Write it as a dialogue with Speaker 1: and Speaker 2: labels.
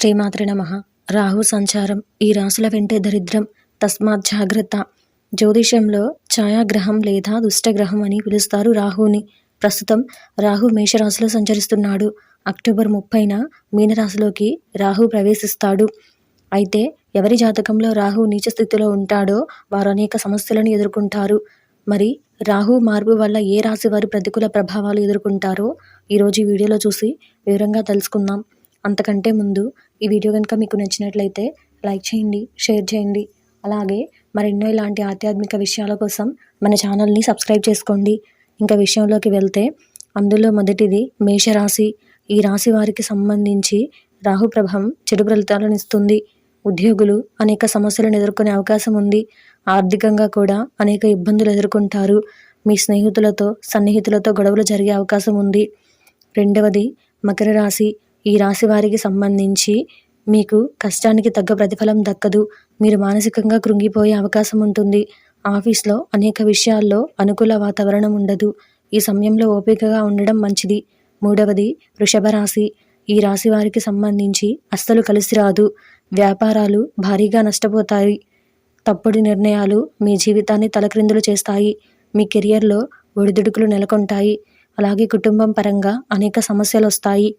Speaker 1: శ్రీమాతృ నమ. రాహు సంచారం. ఈ రాసుల వెంటే దరిద్రం. తస్మాత్ జాగ్రత్త. జ్యోతిషంలో ఛాయాగ్రహం లేదా దుష్టగ్రహం అని పిలుస్తారు రాహుని. ప్రస్తుతం రాహు మేషరాశిలో సంచరిస్తున్నాడు. అక్టోబర్ ముప్పైన మీనరాశిలోకి రాహు ప్రవేశిస్తాడు. అయితే ఎవరి జాతకంలో రాహు నీచ స్థితిలో ఉంటాడో వారు అనేక సమస్యలను ఎదుర్కొంటారు. మరి రాహు మార్పు వల్ల ఏ రాశి వారు ప్రతికూల ప్రభావాలు ఎదుర్కొంటారో ఈరోజు వీడియోలో చూసి వివరంగా తెలుసుకుందాం. అంతకంటే ముందు ఈ వీడియో కనుక మీకు నచ్చినట్లయితే లైక్ చేయండి షేర్ చేయండి. అలాగే మరెన్నో ఇలాంటి ఆధ్యాత్మిక విషయాల కోసం మన ఛానల్ని సబ్స్క్రైబ్ చేసుకోండి. ఇంకా విషయంలోకి వెళ్తే అందులో మొదటిది మేషరాశి. ఈ రాశి వారికి సంబంధించి రాహు ప్రభావం చెడు ఫలితాలను ఇస్తుంది. ఉద్యోగులు అనేక సమస్యలను ఎదుర్కొనే అవకాశం ఉంది. ఆర్థికంగా కూడా అనేక ఇబ్బందులు ఎదుర్కొంటారు. మీ స్నేహితులతో సన్నిహితులతో గొడవలు జరిగే అవకాశం ఉంది. రెండవది మకర రాశి. ఈ రాశి వారికి సంబంధించి మీకు కష్టానికి తగ్గ ప్రతిఫలం దక్కదు. మీరు మానసికంగా కృంగిపోయే అవకాశం ఉంటుంది. ఆఫీస్లో అనేక విషయాల్లో అనుకూల వాతావరణం ఉండదు. ఈ సమయంలో ఓపికగా ఉండడం మంచిది. మూడవది వృషభ రాశి. ఈ రాశి వారికి సంబంధించి అస్సలు కలిసి రాదు. వ్యాపారాలు భారీగా నష్టపోతాయి. తప్పుడు నిర్ణయాలు మీ జీవితాన్ని తలక్రిందులు చేస్తాయి. మీ కెరియర్లో ఒడిదుడుకులు నెలకొంటాయి. అలాగే కుటుంబం పరంగా అనేక సమస్యలు వస్తాయి.